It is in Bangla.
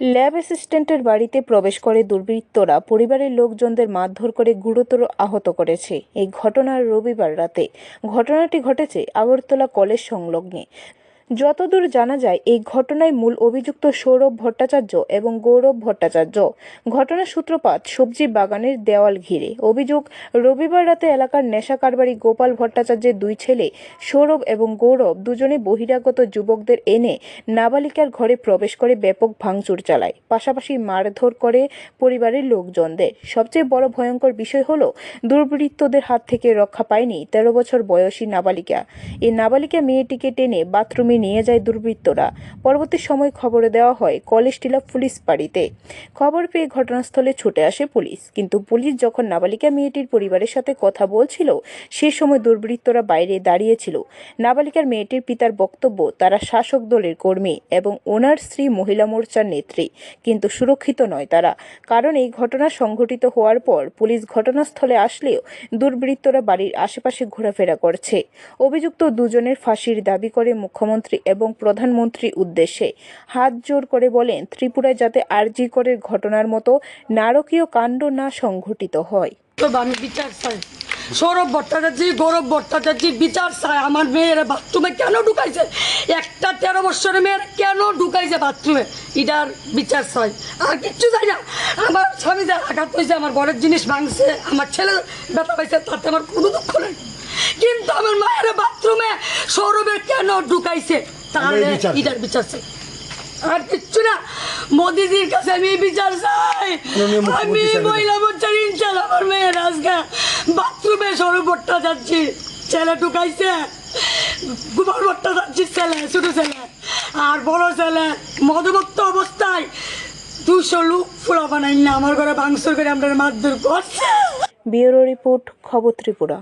ল্যাব অ্যাসিস্ট্যান্টের বাড়িতে প্রবেশ করে দুর্বৃত্তরা পরিবারের লোকজনদের মারধর করে গুরুতর আহত করেছে। এই ঘটনার রবিবার রাতে। ঘটনাটি ঘটেছে আগরতলা কলেজ সংলগ্নে। যতদূর জানা যায়, এই ঘটনায় মূল অভিযুক্ত সৌরভ ভট্টাচার্য এবং গৌরব ভট্টাচার্য। ঘটনার সূত্রপাত সবজি বাগানের দেওয়াল ঘিরে। অভিযোগ, রবিবার রাতে এলাকার নেশা কারবারি গোপাল ভট্টাচার্যের দুই ছেলে, সৌরভ এবং গৌরব দুজনে বহিরাগত যুবকদের এনে নাবালিকার ঘরে প্রবেশ করে ব্যাপক ভাঙচুর চালায়। পাশাপাশি মারধর করে পরিবারের লোকজনদের। সবচেয়ে বড় ভয়ঙ্কর বিষয় হলো, দুর্বৃত্তদের হাত থেকে রক্ষা পায়নি তেরো বছর বয়সী নাবালিকা। এই নাবালিকা মেয়েটিকে টেনে বাথরুমে নিয়ে যায় দুর্বৃত্তরা। পরবর্তী সময় খবর দেওয়া হয়, কলেজ টিলা পুলিশ বাড়িতে। খবর পেয়ে ঘটনাস্থলে ছুটে আসে পুলিশ। কিন্তু পুলিশ যখন নাবালিকা মেয়েটির পরিবারের সাথে কথা বলছিল, সে সময় দুর্বৃত্তরা বাইরে দাঁড়িয়েছিল। নাবালিকার মেয়েটির পিতার বক্তব্য, তারা শাসক দলের কর্মী এবং ওনার স্ত্রী মহিলা মোর্চার নেত্রী, কিন্তু সুরক্ষিত নয় তারা। কারণ এই ঘটনা সংঘটিত হওয়ার পর পুলিশ ঘটনাস্থলে আসলেও দুর্বৃত্তরা বাড়ির আশেপাশে ঘোরাফেরা করছে। অভিযুক্ত দুজনের ফাঁসির দাবি করে মুখ্যমন্ত্রী এবং প্রধানমন্ত্রীর উদ্দেশ্যে হাত জোর করে বলেন, ত্রিপুরায় যাতে আরজি করের ঘটনার মতো নারকীয় কাণ্ড না সংঘটিত হয়। বিচার সৌরভ ভট্টাচার্য, গৌরব ভট্টাচার্য বিচার চাই। আমার মেয়ের বাথরুমে কেন ঢুকাইছে? একটা তেরো বছরের মেয়ের কেন ঢুকাইছে বাথরুমে এটার বিচার চাই। আর কিচ্ছু চাই না। আমার স্বামী যা আঘাত হয়েছে, আমার বড়ের জিনিস ভাঙছে, আমার ছেলে ব্যথা পাইছে, তাতে আমার কোনো দুঃখ নেই। কিন্তু আমার মায়ের বাথরুমে সৌরভে কেন ঢুকাইছে? তাহলে এটার বিচার চাই। আর কিচ্ছু না মোদিজির কাছে আমি বিচার চাই। আমি মহিলা মোর্চার ইনচাল আমার মেয়ের আজকে বাথরুমে সরু ভট্টা যাচ্ছি ছেলে ঢুকাইছে। গোপাল ভট্টা যাচ্ছি ছেলে ছোট ছেলে আর বড় ছেলে মধুমুক্ত অবস্থায় দুশো লোক ফুলা বানাই না আমার ঘরে ভাঙচুর করে আমরা মারধর করছে। ব্যুরো রিপোর্ট খবর ত্রিপুরা।